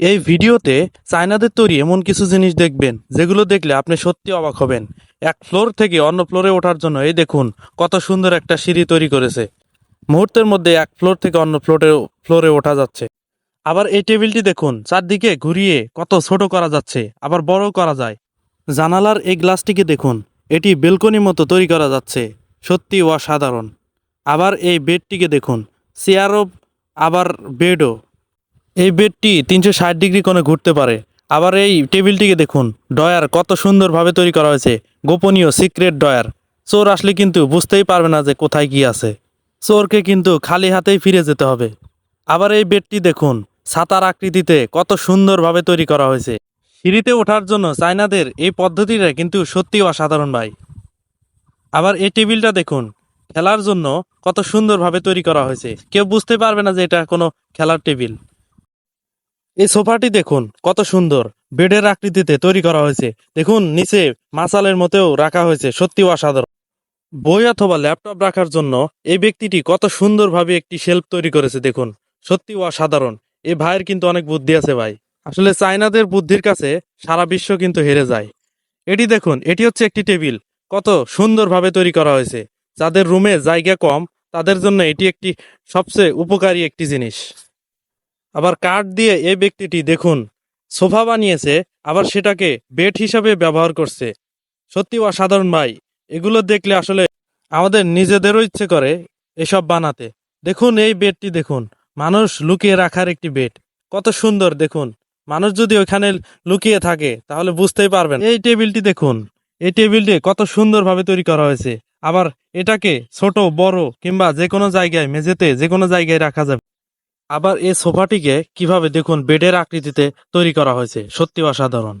এই ভিডিওতে চায়নাদের তৈরি এমন কিছু জিনিস দেখবেন, যেগুলো দেখলে আপনি সত্যি অবাক হবেন। এক ফ্লোর থেকে অন্য ফ্লোরে ওঠার জন্য এই দেখুন, কত সুন্দর একটা সিঁড়ি তৈরি করেছে। মুহূর্তের মধ্যে এক ফ্লোর থেকে অন্য ফ্লোরে ফ্লোরে ওঠা যাচ্ছে। আবার এই টেবিলটি দেখুন, চারদিকে ঘুরিয়ে কত ছোট করা যাচ্ছে, আবার বড় করা যায়। জানালার এই গ্লাসটিকে দেখুন, এটি বেলকনি মতো তৈরি করা যাচ্ছে, সত্যি অসাধারণ। আবার এই বেডটিকে দেখুন, চেয়ারও, আবার বেডও। এই বেডটি তিনশো ষাট ডিগ্রি কোণে ঘুরতে পারে। আবার এই টেবিলটিকে দেখুন ডয়ার কত সুন্দরভাবে তৈরি করা হয়েছে। গোপনীয় সিক্রেট ডয়ার চোর আসলে কিন্তু বুঝতেই পারবে না যে কোথায় কি আছে। চোরকে কিন্তু খালি হাতেই ফিরে যেতে হবে। আবার এই বেডটি দেখুন ছাতার আকৃতিতে কত সুন্দরভাবে তৈরি করা হয়েছে। সিঁড়িতে ওঠার জন্য চায়নাদের এই পদ্ধতিটা কিন্তু সত্যি অসাধারণ ভাই। আবার এই টেবিলটা দেখুন, খেলার জন্য কত সুন্দরভাবে তৈরি করা হয়েছে। কেউ বুঝতে পারবে না যে এটা কোনো খেলার টেবিল। এই সোফাটি দেখুন, কত সুন্দর। বেডের আকৃতিতে তৈরি করা হয়েছে। দেখুন, নিচে মাসালের মতেও রাখা হয়েছে সত্যি অসাধারণ। বই অথবা ল্যাপটপ রাখার জন্য এই ব্যক্তিটি কত সুন্দরভাবে একটি শেলফ তৈরি করেছে, দেখুন। সত্যি অসাধারণ। এ ভাইয়ের কিন্তু অনেক বুদ্ধি আছে, ভাই। আসলে চায়নাদের বুদ্ধির কাছে সারা বিশ্ব কিন্তু হেরে যায়। এটি দেখুন, এটি হচ্ছে একটি টেবিল। কত সুন্দরভাবে তৈরি করা হয়েছে। যাদের রুমে জায়গা কম, তাদের জন্য এটি একটি সবচেয়ে উপকারী একটি জিনিস। আবার কাঠ দিয়ে এই ব্যক্তিটি দেখুন, সোফা বানিয়েছে, আবার সেটাকে বেড হিসাবে ব্যবহার করছে। সত্যি অসাধারণ ভাই, এগুলো দেখলে আসলে আমাদের নিজেদেরও ইচ্ছে করে এসব বানাতে। দেখুন এই বেডটি দেখুন, মানুষ লুকিয়ে রাখার একটি বেড। কত সুন্দর, দেখুন। মানুষ যদি ওইখানে লুকিয়ে থাকে, তাহলে বুঝতেই পারবেন। এই টেবিলটি দেখুন, এই টেবিলটি কত সুন্দরভাবে তৈরি করা হয়েছে। আবার এটাকে ছোট, বড়, কিংবা যে কোনো জায়গায়, মেঝেতে যে কোনো জায়গায় রাখা যাবে। আবার এই সোফাটিকে কীভাবে দেখুন বেডের আকৃতিতে তৈরি করা হয়েছে? সত্যি অসাধারণ।